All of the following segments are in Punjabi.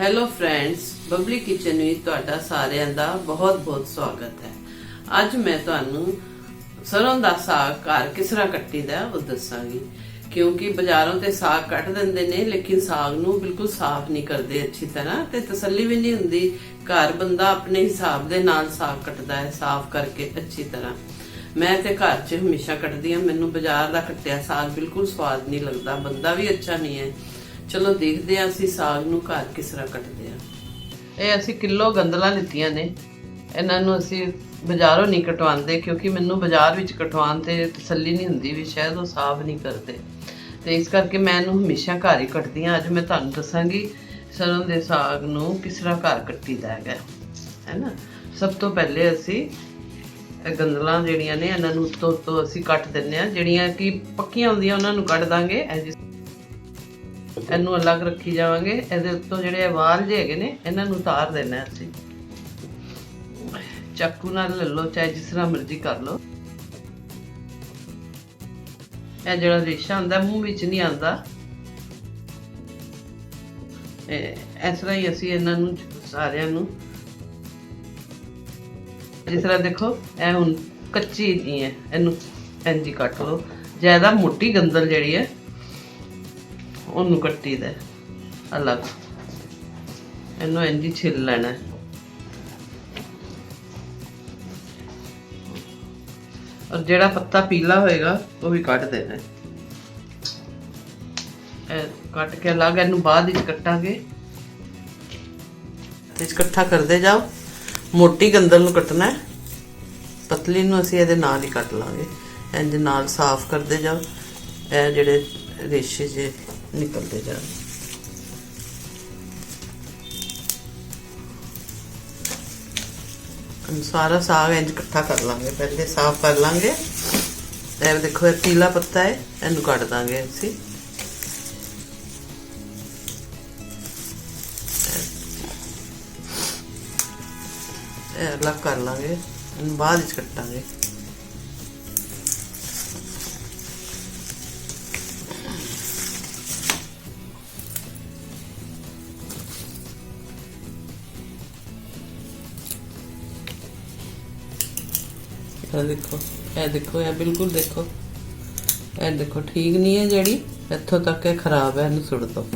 ਹੈਲੋ ਫਰੈਂਡਸ ਬਬਲੀ ਕਿਚਨ ਵਿੱਚ ਤੁਹਾਡਾ ਸਾਰਿਆਂ ਦਾ ਬਹੁਤ-ਬਹੁਤ ਸਵਾਗਤ ਹੈ। ਅੱਜ ਮੈਂ ਤੁਹਾਨੂੰ ਸਰੋਂ ਦਾ ਸਾਗ ਘਰ ਕਿਸ ਤਰ੍ਹਾਂ ਕੱਟੀਦਾ ਉਹ ਦੱਸਾਂਗੀ। ਕਿਉਂਕਿ ਬਾਜ਼ਾਰੋਂ ਤੇ ਸਾਗ ਕੱਟ ਦਿੰਦੇ ਨੇ, ਲੇਕਿਨ ਸਾਗ ਨੂੰ ਬਿਲਕੁਲ ਸਾਫ਼ ਨਹੀਂ ਕਰਦੇ ਅੱਛੀ ਤਰ੍ਹਾਂ ਤੇ ਤਸੱਲੀ ਵੀ ਨਹੀਂ ਹੁੰਦੀ। ਘਰ ਬੰਦਾ ਆਪਣੇ ਹਿਸਾਬ ਦੇ ਨਾਲ ਸਾਗ ਕੱਟਦਾ ਹੈ, ਸਾਫ਼ ਕਰਕੇ ਅੱਛੀ ਤਰ੍ਹਾਂ। ਮੈਂ ਤੇ ਘਰ 'ਚ ਹਮੇਸ਼ਾ ਕੱਟਦੀ ਆ ਮੈਨੂੰ ਬਾਜ਼ਾਰ ਦਾ ਕੱਟਿਆ ਸਾਗ ਬਿਲਕੁਲ ਸਵਾਦ ਨਹੀਂ ਲੱਗਦਾ, ਬੰਦਾ ਵੀ ਅੱਛਾ ਨਹੀਂ ਹੈ। ਚਲੋ ਦੇਖਦੇ ਹਾਂ ਅਸੀਂ ਸਾਗ ਨੂੰ ਘਰ ਕਿਸ ਤਰ੍ਹਾਂ ਕੱਟਦੇ ਹਾਂ। ਇਹ ਅਸੀਂ ਕਿਲੋ ਗੰਦਲਾਂ ਲਿੱਤੀਆਂ ਨੇ। ਇਹਨਾਂ ਨੂੰ ਅਸੀਂ ਬਾਜ਼ਾਰੋਂ ਨਹੀਂ ਕਟਵਾਉਂਦੇ ਕਿਉਂਕਿ ਮੈਨੂੰ ਬਾਜ਼ਾਰ ਵਿੱਚ ਕਟਵਾਉਣ ਤੇ ਤਸੱਲੀ ਨਹੀਂ ਹੁੰਦੀ ਵੀ ਸ਼ਾਇਦ ਉਹ ਸਾਫ਼ ਨਹੀਂ ਕਰਦੇ। ਤੇ ਇਸ ਕਰਕੇ ਮੈਂ ਇਹਨੂੰ ਹਮੇਸ਼ਾ ਘਰ ਹੀ ਕੱਟਦੀ ਹਾਂ। ਅੱਜ ਮੈਂ ਤੁਹਾਨੂੰ ਦੱਸਾਂਗੀ ਸਰੋਂ ਦੇ ਸਾਗ ਨੂੰ ਕਿਸ ਤਰ੍ਹਾਂ ਘਰ ਕੱਟੀਦਾ ਹੈਗਾ। ਹੈ ਸਭ ਤੋਂ ਪਹਿਲੇ ਅਸੀਂ ਇਹ ਗੰਦਲਾਂ ਜਿਹੜੀਆਂ ਨੇ, ਇਹਨਾਂ ਨੂੰ ਉੱਤੋਂ ਉੱਤੋਂ ਅਸੀਂ ਕੱਟ ਦਿੰਨੇ ਆ ਜਿਹੜੀਆਂ ਕਿ ਪੱਕੀਆਂ ਹੁੰਦੀਆਂ, ਉਹਨਾਂ ਨੂੰ ਕੱਢ ਦਾਂਗੇ। ਇਹ ਜਿਸ ਇਹਨੂੰ ਅਲੱਗ ਰੱਖੀ ਜਾਵਾਂਗੇ। ਇਹਦੇ ਉੱਤੋਂ ਜਿਹੜੇ ਵਾਲ ਜੇ ਹੈਗੇ ਨੇ, ਇਹਨਾਂ ਨੂੰ ਉਤਾਰ ਦੇਣਾ ਅਸੀਂ। ਚਾਕੂ ਨਾਲ ਲੈ ਲਓ, ਚਾਹੇ ਜਿਸ ਤਰ੍ਹਾਂ ਮਰਜ਼ੀ ਕਰ ਲਓ। ਇਹ ਜਿਹੜਾ ਰੇਸ਼ਾ ਹੁੰਦਾ ਮੂੰਹ ਵਿੱਚ ਨਹੀਂ ਆਉਂਦਾ। ਇਸ ਤਰ੍ਹਾਂ ਹੀ ਅਸੀਂ ਇਹਨਾਂ ਨੂੰ, ਸਾਰਿਆਂ ਨੂੰ। ਜਿਸ ਤਰ੍ਹਾਂ ਦੇਖੋ, ਇਹ ਹੁਣ ਕੱਚੀ ਨਹੀਂ ਹੈ। ਇਹਨੂੰ ਇੰਝ ਹੀ ਕੱਟ ਲਓ। ਜ਼ਿਆਦਾ ਮੋਟੀ ਗੰਦਲ ਜਿਹੜੀ ਹੈ ਉਹਨੂੰ ਕੱਟੀਦਾ। ਹੈ, ਅਲੱਗ। ਇਹਨੂੰ ਇੰਝ ਹੀ ਛਿੱਲ ਲੈਣਾ। ਔਰ ਜਿਹੜਾ ਪੱਤਾ ਪੀਲਾ ਹੋਏਗਾ ਉਹ ਵੀ ਕੱਟ ਦੇਣਾ। ਇਹ ਕੱਟ ਕੇ ਅਲੱਗ ਇਹਨੂੰ ਬਾਅਦ ਵਿੱਚ ਕੱਟਾਂਗੇ। ਤੇ ਇਕੱਠਾ ਕਰਦੇ ਜਾਓ। ਮੋਟੀ ਗੰਦਲ ਨੂੰ ਕੱਟਣਾ ਹੈ। ਪਤਲੀ ਨੂੰ ਅਸੀਂ ਇਹਦੇ ਨਾਲ ਹੀ ਕੱਟ ਲਾਂਗੇ। ਇੰਜ ਨਾਲ ਸਾਫ਼ ਕਰਦੇ ਜਾਓ। ਇਹ ਜਿਹੜੇ ਰੇਸ਼ੇ ਜੇ ਨਿਕਲਦੇ ਜਾਣ। ਸਾਰਾ ਸਾਗ ਇੰਜ ਇਕੱਠਾ ਕਰ ਲਾਂਗੇ, ਪਹਿਲੇ ਸਾਫ਼ ਕਰ ਲਾਂਗੇ। ਇਹ ਦੇਖੋ, ਇਹ ਪੀਲਾ ਪੱਤਾ ਹੈ, ਇਹਨੂੰ ਕੱਟ ਦਾਂਗੇ ਅਸੀਂ। ਇਹ ਅਲੱਗ ਕਰ ਲਾਂਗੇ, ਇਹਨੂੰ ਬਾਅਦ ਵਿੱਚ ਕੱਟਾਂਗੇ। ਇਹ ਦੇਖੋ ਇਹ ਦੇਖੋ, ਇਹ ਬਿਲਕੁਲ ਦੇਖੋ। ਇਹ ਦੇਖੋ, ਠੀਕ ਨਹੀਂ ਹੈ ਜਿਹੜੀ, ਇੱਥੋਂ ਤੱਕ ਇਹ ਖਰਾਬ ਹੈ ਇਹਨੂੰ ਸੁੱਟ ਦੋ।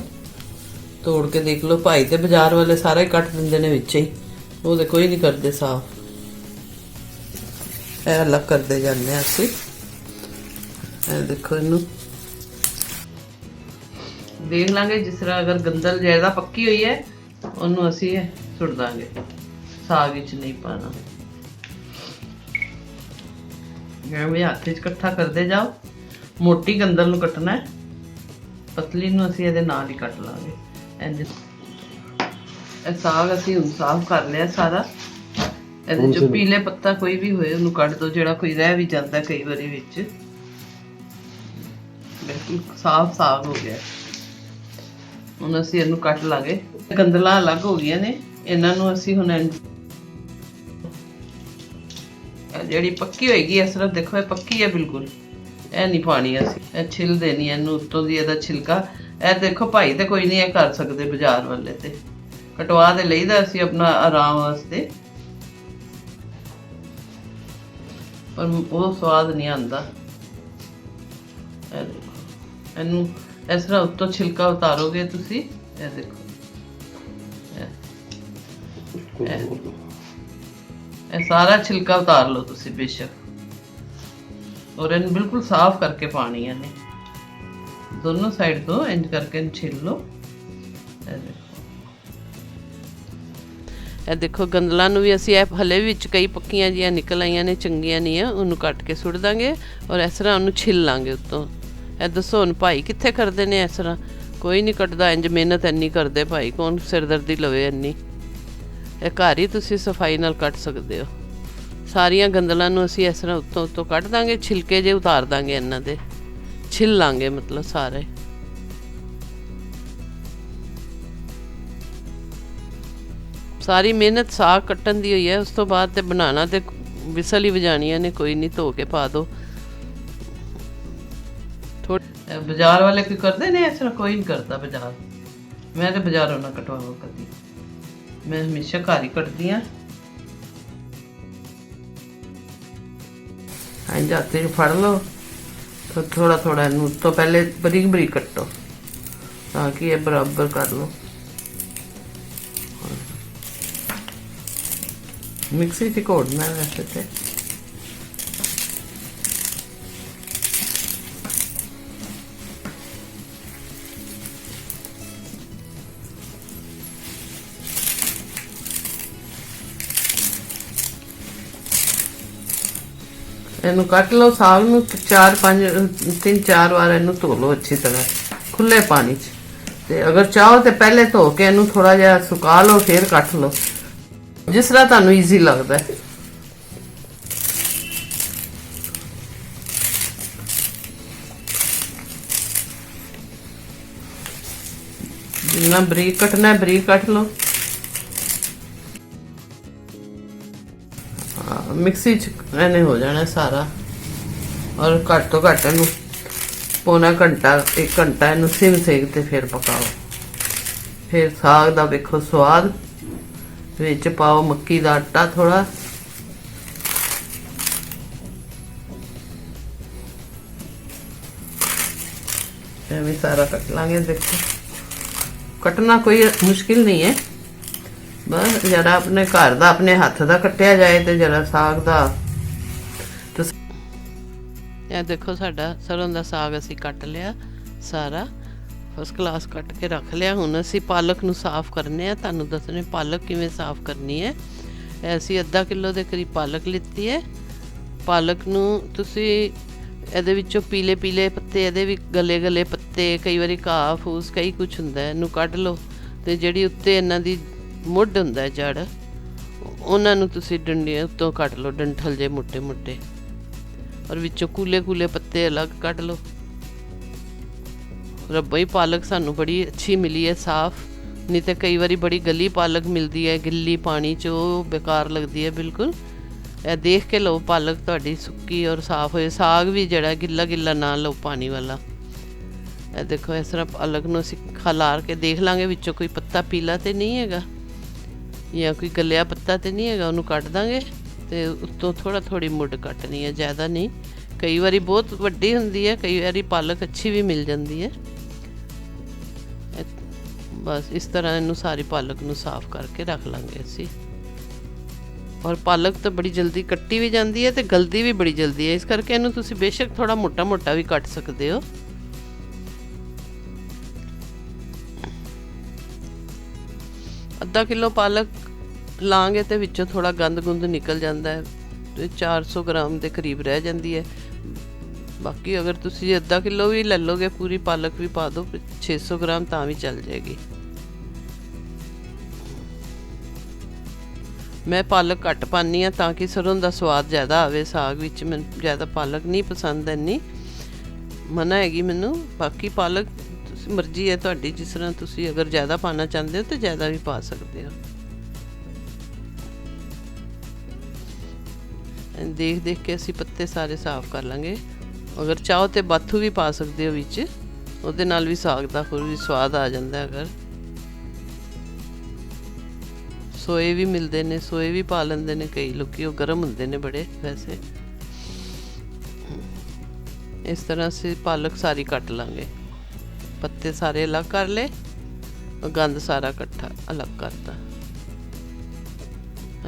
ਤੋੜ ਕੇ ਦੇਖ ਲਓ, ਭਾਈ ਤੇ ਬਾਜ਼ਾਰ ਵਾਲੇ ਸਾਰੇ ਕੱਟ ਦਿੰਦੇ ਨੇ ਵਿੱਚ ਹੀ। ਉਹ ਤੇ ਕੋਈ ਨਹੀਂ ਕਰਦੇ ਸਾਫ਼। ਇਹ ਅਲੱਗ ਕਰਦੇ ਜਾਂਦੇ ਹਾਂ ਅਸੀਂ। ਇਹ ਦੇਖੋ ਇਹਨੂੰ। ਦੇਖ ਲਾਂਗੇ, ਜਿਸ ਤਰ੍ਹਾਂ ਅਗਰ ਗੰਦਲ ਜ਼ਿਆਦਾ ਪੱਕੀ ਹੋਈ ਹੈ, ਉਹਨੂੰ ਅਸੀਂ ਸੁੱਟ ਦਾਂਗੇ। ਸਾਗ ਵਿੱਚ ਨਹੀਂ ਪਾਣਾ ਐਵੇਂ ਹੱਥ ਵਿੱਚ ਇਕੱਠਾ ਕਰਦੇ ਜਾਓ। ਮੋਟੀ ਗੰਦਲ ਨੂੰ ਕੱਟਣਾ ਹੈ। ਪਤਲੀ ਨੂੰ ਅਸੀਂ ਇਹਦੇ ਨਾਲ ਹੀ ਕੱਟ ਲਾਂਗੇ। ਇੰਜ ਇਹ ਸਾਗ ਅਸੀਂ ਹੁਣ ਸਾਫ਼ ਕਰ ਲਿਆ ਸਾਰਾ। ਇਹਦੇ ਚ ਪੀਲੇ ਪੱਤਾ ਕੋਈ ਵੀ ਹੋਏ ਉਹਨੂੰ ਕੱਢ ਦੋ ਜਿਹੜਾ ਕੋਈ ਰਹਿ ਵੀ ਜਾਂਦਾ ਕਈ ਵਾਰੀ ਵਿੱਚ। ਬਿਲਕੁਲ ਸਾਫ਼ ਸਾਗ ਹੋ ਗਿਆ। ਹੁਣ ਅਸੀਂ ਇਹਨੂੰ ਕੱਟ ਲਾਂਗੇ। ਗੰਦਲਾਂ ਅਲੱਗ ਹੋ ਗਈਆਂ ਨੇ। ਇਹਨਾਂ ਨੂੰ ਅਸੀਂ ਹੁਣ ਜਿਹੜੀ ਪੱਕੀ ਹੋਏਗੀ, ਇਸ ਤਰ੍ਹਾਂ ਦੇਖੋ, ਇਹ ਪੱਕੀ ਹੈ ਬਿਲਕੁਲ। ਇਹ ਨਹੀਂ ਪਾਣੀ ਅਸੀਂ। ਇਹ ਛਿੱਲ ਦੇਣੀ ਹੈ ਇਹਨੂੰ ਉੱਤੋਂ ਦੀ ਇਹਦਾ ਛਿਲਕਾ। ਇਹ ਦੇਖੋ ਭਾਈ, ਤੇ ਕੋਈ ਨਹੀਂ, ਇਹ ਕਰ ਸਕਦੇ ਬਾਜ਼ਾਰ ਵਾਲੇ ਤੇ। ਕਟਵਾ ਦੇ ਲਈਦਾ ਅਸੀਂ ਆਪਣਾ ਆਰਾਮ ਵਾਸਤੇ। ਪਰ ਉਹ ਸਵਾਦ ਨਹੀਂ ਆਉਂਦਾ। ਇਹ ਦੇਖੋ। ਇਹਨੂੰ ਇਸ ਤਰ੍ਹਾਂ ਉੱਤੋਂ ਛਿਲਕਾ ਉਤਾਰੋਗੇ ਤੁਸੀਂ, ਇਹ ਦੇਖੋ। ਇਹ- ਇਹ ਸਾਰਾ ਛਿਲਕਾ ਉਤਾਰ ਲਓ ਤੁਸੀਂ ਬੇਸ਼ੱਕ। ਔਰ ਇਹਨੂੰ ਬਿਲਕੁਲ ਸਾਫ਼ ਕਰਕੇ ਪਾਣੀ ਹੈ ਨੇ ਦੋਨੋਂ ਸਾਈਡ ਤੋਂ ਇੰਜ ਕਰਕੇ ਇਹਨੂੰ ਲਓ। ਇਹ ਦੇਖੋ। ਗੰਦਲਾਂ ਨੂੰ ਵੀ ਅਸੀਂ ਇਹ ਹਲੇ ਵਿੱਚ ਕਈ ਪੱਕੀਆਂ ਜੀਆਂ ਨਿਕਲ ਆਈਆਂ ਨੇ, ਚੰਗੀਆਂ ਨਹੀਂ ਆ, ਉਹਨੂੰ ਕੱਟ ਕੇ ਸੁੱਟ ਦਾਂਗੇ ਔਰ ਇਸ ਤਰ੍ਹਾਂ ਉਹਨੂੰ ਛਿੱਲ ਲਾਂਗੇ ਉੱਤੋਂ। ਇਹ ਦੱਸੋ, ਹੁਣ ਭਾਈ ਕਿੱਥੇ ਕਰਦੇ ਨੇ ਇਸ ਤਰ੍ਹਾਂ? ਕੋਈ ਨਹੀਂ ਕੱਟਦਾ ਇੰਜ ਮਿਹਨਤ ਇੰਨੀ ਕਰਦੇ ਭਾਈ, ਕੌਣ ਸਿਰਦਰਦੀ ਲਵੇ ਇੰਨੀ? ਇਹ ਘਰ ਹੀ ਤੁਸੀਂ ਸਫ਼ਾਈ ਨਾਲ ਕੱਟ ਸਕਦੇ ਹੋ। ਸਾਰੀਆਂ ਗੰਦਲਾਂ ਨੂੰ ਅਸੀਂ ਇਸ ਤਰ੍ਹਾਂ ਉੱਤੋਂ ਉੱਤੋਂ ਕੱਢ ਦਾਂਗੇ, ਛਿਲਕੇ ਜੇ ਉਤਾਰ ਦਾਂਗੇ ਇਹਨਾਂ ਦੇ। ਛਿਲ ਲਾਂਗੇ ਮਤਲਬ ਸਾਰੇ। ਸਾਰੀ ਮਿਹਨਤ ਸਾਗ ਕੱਟਣ ਦੀ ਹੋਈ ਹੈ, ਉਸ ਤੋਂ ਬਾਅਦ ਤੇ ਬਣਾਉਣਾ ਤੇ ਵਿਸਲ ਹੀ ਵਜਾਣੀਆਂ ਨੇ, ਕੋਈ ਨਹੀਂ ਧੋ ਕੇ ਪਾ ਦੋ ਬਾਜ਼ਾਰ ਵਾਲੇ ਕੋਈ ਕਰਦੇ ਨੇ ਇਸ ਤਰ੍ਹਾਂ? ਕੋਈ ਨਹੀਂ ਕਰਦਾ ਬਾਜ਼ਾਰ। ਮੈਂ ਤੇ ਬਾਜ਼ਾਰੋਂ ਨਾ ਕਟਵਾਵਾਂ ਕਦੀ। ਮੈਂ ਹਮੇਸ਼ਾ ਘਰ ਹੀ ਕੱਟਦੀ ਆ। ਆਂ ਜਾਤੇ ਫੜ ਲਓ, ਤਾਂ ਥੋੜਾ ਥੋੜਾ ਇਹਨੂੰ ਤੋਂ ਪਹਿਲੇ ਬਰੀਕ ਬਰੀਕ ਕੱਟੋ, ਤਾਂ ਕਿ ਇਹ ਬਰਾਬਰ ਕਰ ਲਓ। ਮਿਕਸੀ ਚ ਘੋੜਨਾ ਵੈਸੇ ਤੇ। ਇਹਨੂੰ ਕੱਟ ਲਓ, ਸਾਗ ਨੂੰ ਤੇ ਚਾਰ ਪੰਜ, ਤਿੰਨ ਚਾਰ ਵਾਰ ਇਹਨੂੰ ਧੋ ਲਓ ਅੱਛੀ ਤਰ੍ਹਾਂ ਖੁੱਲੇ ਪਾਣੀ 'ਚ। ਤੇ ਅਗਰ ਚਾਹੋ ਤੇ ਪਹਿਲੇ ਧੋ ਕੇ ਇਹਨੂੰ ਥੋੜਾ ਜਿਹਾ ਸੁਕਾ ਲਓ, ਫਿਰ ਕੱਟ ਲਓ। ਜਿਸ ਤਰ੍ਹਾਂ ਤੁਹਾਨੂੰ ਈਜ਼ੀ ਲੱਗਦਾ ਹੈ। ਜਿੰਨਾ ਬਰੀਕ ਕੱਟਣਾ ਬਰੀਕ ਕੱਟ ਲਓ। ਮਿਕਸੀ ਚ ਇਹਨੇ ਹੋ ਜਾਣਾ ਸਾਰਾ। ਔਰ ਘੱਟ ਤੋਂ ਘੱਟ ਇਹਨੂੰ ਪੌਣਾ ਘੰਟਾ, ਇੱਕ ਘੰਟਾ ਇਹਨੂੰ ਸਿਮ ਸੇਕ ਤੇ ਫਿਰ ਪਕਾਓ। ਫਿਰ ਸਾਗ ਦਾ ਵੇਖੋ ਸਵਾਦ। ਵਿੱਚ ਪਾਓ ਮੱਕੀ ਦਾ ਆਟਾ ਥੋੜਾ ਐਵੇਂ ਸਾਰਾ ਕੱਟ ਲਾਂਗੇ, ਦੇਖੋ। ਕੱਟਣਾ ਕੋਈ ਮੁਸ਼ਕਿਲ ਨਹੀਂ ਹੈ। ਬਸ ਜਰਾ ਆਪਣੇ ਘਰ ਦਾ, ਆਪਣੇ ਹੱਥ ਦਾ ਕੱਟਿਆ ਜਾਏ ਤੇ ਜਰਾ ਸਾਗ ਦਾ। ਤੁਸੀਂ ਇਹ ਦੇਖੋ ਸਾਡਾ ਸਰੋਂ ਦਾ ਸਾਗ ਅਸੀਂ ਕੱਟ ਲਿਆ ਸਾਰਾ। ਫਸਟ ਕਲਾਸ ਕੱਟ ਕੇ ਰੱਖ ਲਿਆ। ਹੁਣ ਅਸੀਂ ਪਾਲਕ ਨੂੰ ਸਾਫ਼ ਕਰਨੇ ਆ। ਤੁਹਾਨੂੰ ਦੱਸਣੇ ਪਾਲਕ ਕਿਵੇਂ ਸਾਫ਼ ਕਰਨੀ ਹੈ। ਇਹ ਅਸੀਂ ਅੱਧਾ ਕਿਲੋ ਦੇ ਕਰੀਬ ਪਾਲਕ ਲਿੱਤੀ ਹੈ। ਪਾਲਕ ਨੂੰ ਤੁਸੀਂ ਇਹਦੇ ਵਿੱਚੋਂ ਪੀਲੇ ਪੀਲੇ ਪੱਤੇ, ਇਹਦੇ ਵੀ ਗਲੇ ਗਲੇ ਪੱਤੇ, ਕਈ ਵਾਰੀ ਘਾਹ, ਫੂਸ, ਕਈ ਕੁਝ ਹੁੰਦਾ ਇਹਨੂੰ ਕੱਢ ਲਓ ਤੇ ਜਿਹੜੀ ਉੱਤੇ ਇਹਨਾਂ ਦੀ ਮੁੱਢ ਹੁੰਦਾ ਜੜ, ਉਹਨਾਂ ਨੂੰ ਤੁਸੀਂ ਡੰਡੀਆਂ ਤੋਂ ਕੱਟ ਲਓ, ਡੰਠਲ ਜੇ ਮੁੱਟੇ-ਮੁੱਟੇ ਔਰ ਵਿੱਚੋਂ ਕੂਲੇ-ਕੂਲੇ ਪੱਤੇ ਅਲੱਗ ਕੱਢ ਲਓ। ਰੱਬਈ ਪਾਲਕ ਸਾਨੂੰ ਬੜੀ ਅੱਛੀ ਮਿਲੀ ਹੈ, ਸਾਫ਼। ਨਹੀਂ ਤੇ ਕਈ ਵਾਰੀ ਬੜੀ ਗਲੀ ਪਾਲਕ ਮਿਲਦੀ ਹੈ, ਗਿੱਲੀ ਪਾਣੀ 'ਚ ਉਹ ਬੇਕਾਰ ਲੱਗਦੀ ਹੈ, ਬਿਲਕੁਲ। ਇਹ ਦੇਖ ਕੇ ਲਓ, ਪਾਲਕ ਤੁਹਾਡੀ ਸੁੱਕੀ ਔਰ ਸਾਫ਼ ਹੋਏ। ਸਾਗ ਵੀ ਜਿਹੜਾ ਗਿੱਲਾ ਗਿੱਲਾ ਨਾ ਲਓ, ਪਾਣੀ ਵਾਲਾ। ਇਹ ਦੇਖੋ, ਇਸ ਤਰ੍ਹਾਂ ਪਾਲਕ ਨੂੰ ਅਸੀਂ ਖਲਾਰ ਕੇ ਦੇਖ ਲਾਂਗੇ, ਵਿੱਚੋਂ ਕੋਈ ਪੱਤਾ ਪੀਲਾ ਤੇ ਨਹੀਂ ਹੈਗਾ। ਜਾਂ ਕੋਈ ਗੱਲਿਆ ਪੱਤਾ ਤੇ ਨਹੀਂ ਹੈਗਾ, ਉਹਨੂੰ ਕੱਟ ਦਾਂਗੇ ਤੇ ਉੱਤੋਂ ਥੋੜਾ ਥੋੜੀ ਮੁੱਢ ਕੱਟਣੀ ਹੈ, ਜ਼ਿਆਦਾ ਨਹੀਂ। ਕਈ ਵਾਰੀ ਬਹੁਤ ਵੱਡੀ ਹੁੰਦੀ ਹੈ, ਕਈ ਵਾਰੀ ਪਾਲਕ ਅੱਛੀ ਵੀ ਮਿਲ ਜਾਂਦੀ ਹੈ। ਬਸ ਇਸ ਤਰ੍ਹਾਂ ਇਹਨੂੰ ਸਾਰੀ ਪਾਲਕ ਨੂੰ ਸਾਫ਼ ਕਰਕੇ ਰੱਖ ਲਾਂਗੇ ਅਸੀਂ। ਔਰ ਪਾਲਕ ਤਾਂ ਬੜੀ ਜਲਦੀ ਕੱਟੀ ਵੀ ਜਾਂਦੀ ਹੈ ਤੇ ਗਲਦੀ ਵੀ ਬੜੀ ਜਲਦੀ ਹੈ। ਇਸ ਕਰਕੇ ਇਹਨੂੰ ਤੁਸੀਂ ਬੇਸ਼ੱਕ ਥੋੜਾ ਮੋਟਾ ਮੋਟਾ ਵੀ ਕੱਟ ਸਕਦੇ ਹੋ। ਅੱਧਾ ਕਿਲੋ ਪਾਲਕ ਲਾਂਗੇ ਤੇ ਵਿੱਚੋਂ ਥੋੜਾ ਗੰਦ ਗੁੰਦ ਨਿਕਲ ਜਾਂਦਾ ਹੈ ਤੇ 400 ਗ੍ਰਾਮ ਦੇ ਕਰੀਬ ਰਹਿ ਜਾਂਦੀ ਹੈ। ਬਾਕੀ ਅਗਰ ਤੁਸੀਂ ਅੱਧਾ ਕਿਲੋ ਵੀ ਲੈ ਲੋਗੇ ਪੂਰੀ ਪਾਲਕ ਵੀ ਪਾ ਦਿਓ 600 ਗ੍ਰਾਮ ਤਾਂ ਵੀ ਚੱਲ ਜਾਏਗੀ। ਮੈਂ ਪਾਲਕ ਘੱਟ ਪਾਨੀ ਆ ਤਾਂ ਕਿ ਸਰੋਂ ਦਾ ਸਵਾਦ ਜ਼ਿਆਦਾ ਆਵੇ, ਸਾਗ ਵਿੱਚ ਮੈਨੂੰ ਜ਼ਿਆਦਾ ਪਾਲਕ ਨਹੀਂ ਪਸੰਦ ਇੰਨੀ ਮਨਾ ਹੈਗੀ ਮੈਨੂੰ। ਬਾਕੀ ਪਾਲਕ ਮਰਜ਼ੀ ਹੈ ਤੁਹਾਡੀ, ਜਿਸ ਤਰ੍ਹਾਂ ਤੁਸੀਂ ਅਗਰ ਜ਼ਿਆਦਾ ਪਾਣਾ ਚਾਹੁੰਦੇ ਹੋ ਤਾਂ ਜ਼ਿਆਦਾ ਵੀ ਪਾ ਸਕਦੇ ਹੋ। ਦੇਖ ਦੇਖ ਕੇ ਅਸੀਂ ਪੱਤੇ ਸਾਰੇ ਸਾਫ਼ ਕਰ ਲਾਂਗੇ। ਅਗਰ ਚਾਹੋ ਤੇ ਬਾਥੂ ਵੀ ਪਾ ਸਕਦੇ ਹੋ ਵਿੱਚ, ਉਹਦੇ ਨਾਲ ਵੀ ਸਾਗ ਦਾ ਹੋਰ ਵੀ ਸਵਾਦ ਆ ਜਾਂਦਾ ਅਗਰ। ਸੋਏ ਵੀ ਮਿਲਦੇ ਨੇ, ਸੋਏ ਵੀ ਪਾ ਲੈਂਦੇ ਨੇ ਕਈ ਲੋਕੀ, ਉਹ ਗਰਮ ਹੁੰਦੇ ਨੇ ਬੜੇ ਵੈਸੇ। ਇਸ ਤਰ੍ਹਾਂ ਅਸੀਂ ਪਾਲਕ ਸਾਰੀ ਕੱਟ ਲਾਂਗੇ। ਪੱਤੇ ਸਾਰੇ ਅਲੱਗ ਕਰ ਲਏ, ਗੰਦ ਸਾਰਾ ਇਕੱਠਾ ਅਲੱਗ ਕਰਤਾ।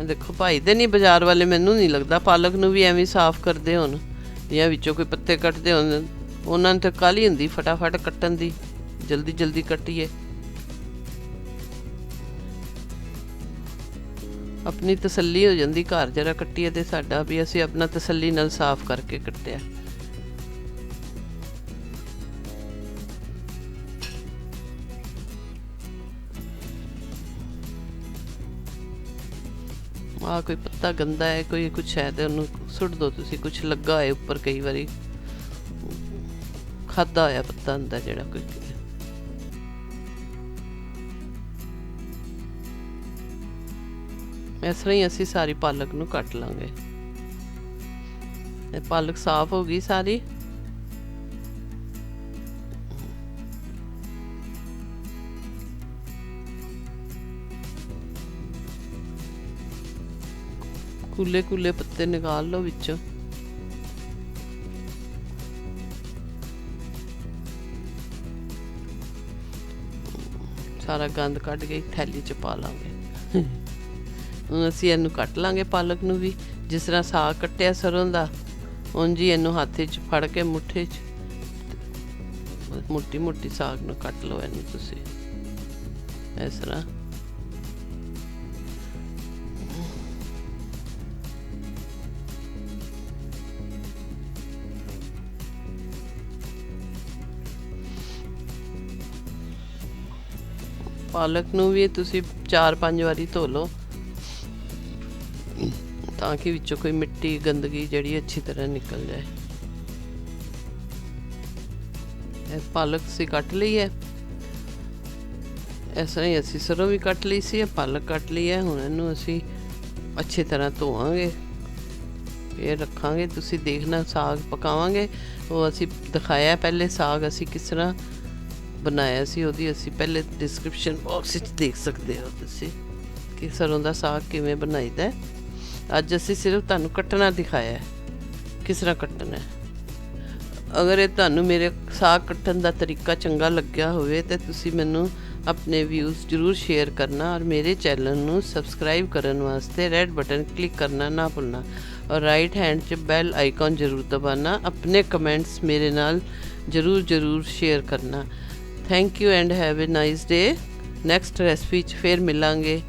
ਦੇਖੋ, ਭਾਈ ਦੇ ਨਹੀਂ, ਬਾਜ਼ਾਰ ਵਾਲੇ ਮੈਨੂੰ ਨਹੀਂ ਲੱਗਦਾ, ਪਾਲਕ ਨੂੰ ਵੀ ਐਵੇਂ ਸਾਫ਼ ਕਰਦੇ ਹੋਣ, ਜਾਂ ਵਿੱਚੋਂ ਕੋਈ ਪੱਤੇ ਕੱਟਦੇ ਹੋਣ, ਉਹਨਾਂ ਨੂੰ ਤਾਂ ਕਾਲੀ ਹੁੰਦੀ, ਫਟਾਫਟ ਕੱਟਣ ਦੀ, ਜਲਦੀ ਜਲਦੀ ਕੱਟੀਏ। ਆਪਣੀ ਤਸੱਲੀ ਹੋ ਜਾਂਦੀ, ਘਰ ਜਰਾ ਕੱਟੀਏ ਤੇ ਸਾਡਾ ਵੀ ਅਸੀਂ ਆਪਣਾ ਤਸੱਲੀ ਨਾਲ ਸਾਫ਼ ਕਰਕੇ ਕੱਟਿਆ। ਆ ਕੋਈ ਪੱਤਾ ਗੰਦਾ ਹੈ, ਕੋਈ ਕੁਛ ਹੈ ਤੇ ਉਹਨੂੰ ਸੁੱਟ ਦੋ ਤੁਸੀਂ, ਕੁਛ ਲੱਗਾ ਹੈ ਉੱਪਰ ਕਈ ਵਾਰੀ। ਖਾਦਾ ਹੋਇਆ ਪੱਤਾ ਹੁੰਦਾ ਜਿਹੜਾ ਕੋਈ ਇਸ ਤਰ੍ਹਾਂ ਹੀ ਅਸੀਂ ਸਾਰੀ ਪਾਲਕ ਨੂੰ ਕੱਟ ਲਾਂਗੇ। ਇਹ ਪਾਲਕ ਸਾਫ਼ ਹੋ ਗਈ ਸਾਰੀ। ਕੂਲੇ ਕੂਲੇ ਪੱਤੇ ਨਿਕਾਲ ਲਓ ਵਿੱਚੋਂ। ਸਾਰਾ ਗੰਦ ਕੱਢ ਕੇ ਥੈਲੀ ਚ ਪਾ ਲਾਂਗੇ। ਹੁਣ ਅਸੀਂ ਇਹਨੂੰ ਕੱਟ ਲਾਂਗੇ ਪਾਲਕ ਨੂੰ ਵੀ। ਜਿਸ ਤਰ੍ਹਾਂ ਸਾਗ ਕੱਟਿਆ ਸਰੋਂ ਦਾ, ਉਂਝ ਹੀ ਇਹਨੂੰ ਹੱਥ 'ਚ ਫੜ ਕੇ ਮੁੱਠੇ 'ਚ ਮੋਟੀ ਮੋਟੀ ਸਾਗ ਨੂੰ ਕੱਟ ਲਓ ਇਹਨੂੰ ਤੁਸੀਂ। ਇਸ ਤਰ੍ਹਾਂ। ਪਾਲਕ ਨੂੰ ਵੀ ਤੁਸੀਂ 4-5 ਵਾਰੀ ਧੋ ਲਓ। ਤਾਂ ਕਿ ਵਿੱਚੋਂ ਕੋਈ ਮਿੱਟੀ, ਗੰਦਗੀ ਜਿਹੜੀ ਅੱਛੀ ਤਰ੍ਹਾਂ ਨਿਕਲ ਜਾਏ। ਇਹ ਪਾਲਕ ਸੀ ਕੱਟ ਲਈ ਹੈ। ਇਸ ਤਰ੍ਹਾਂ ਹੀ ਅਸੀਂ ਸਰੋਂ ਵੀ ਕੱਟ ਲਈ ਸੀ ਪਾਲਕ ਕੱਟ ਲਈ ਹੈ। ਹੁਣ ਇਹਨੂੰ ਅਸੀਂ ਅੱਛੀ ਤਰ੍ਹਾਂ ਧੋਵਾਂਗੇ। ਇਹ ਰੱਖਾਂਗੇ। ਤੁਸੀਂ ਦੇਖਣਾ, ਸਾਗ ਪਕਾਵਾਂਗੇ। ਉਹ ਅਸੀਂ ਦਿਖਾਇਆ ਪਹਿਲੇ ਸਾਗ ਅਸੀਂ ਕਿਸ ਤਰ੍ਹਾਂ ਬਣਾਇਆ ਸੀ, ਉਹਦੀ ਅਸੀਂ ਪਹਿਲੇ ਡਿਸਕ੍ਰਿਪਸ਼ਨ ਬਾਕਸ ਵਿੱਚ ਦੇਖ ਸਕਦੇ ਹੋ ਤੁਸੀਂ ਕਿ ਸਰੋਂ ਦਾ ਸਾਗ ਕਿਵੇਂ ਬਣਾਈਦਾ ਅੱਜ ਅਸੀਂ ਸਿਰਫ ਤੁਹਾਨੂੰ ਕੱਟਣਾ ਦਿਖਾਇਆ ਹੈ। ਕਿਸ ਤਰ੍ਹਾਂ ਕੱਟਣਾ ਹੈ। ਅਗਰ ਇਹ ਤੁਹਾਨੂੰ ਮੇਰੇ ਸਾਗ ਕੱਟਣ ਦਾ ਤਰੀਕਾ ਚੰਗਾ ਲੱਗਿਆ ਹੋਵੇ, ਤੇ ਤੁਸੀਂ ਮੈਨੂੰ ਆਪਣੇ ਵਿਊਜ਼ ਜਰੂਰ ਸ਼ੇਅਰ ਕਰਨਾ ਔਰ ਮੇਰੇ ਚੈਨਲ ਨੂੰ ਸਬਸਕ੍ਰਾਈਬ ਕਰਨ ਵਾਸਤੇ ਰੈੱਡ ਬਟਨ ਕਲਿੱਕ ਕਰਨਾ ਨਾ ਭੁੱਲਣਾ ਔਰ ਰਾਈਟ ਹੈਂਡ 'ਚ ਬੈਲ ਆਈਕਨ ਜਰੂਰ ਦਬਾਨਾ ਆਪਣੇ ਕਮੈਂਟਸ ਮੇਰੇ ਨਾਲ ਜਰੂਰ ਜਰੂਰ ਸ਼ੇਅਰ ਕਰਨਾ। Thank you and have a nice day next recipe 'ਚ ਫੇਰ ਮਿਲਾਂਗੇ।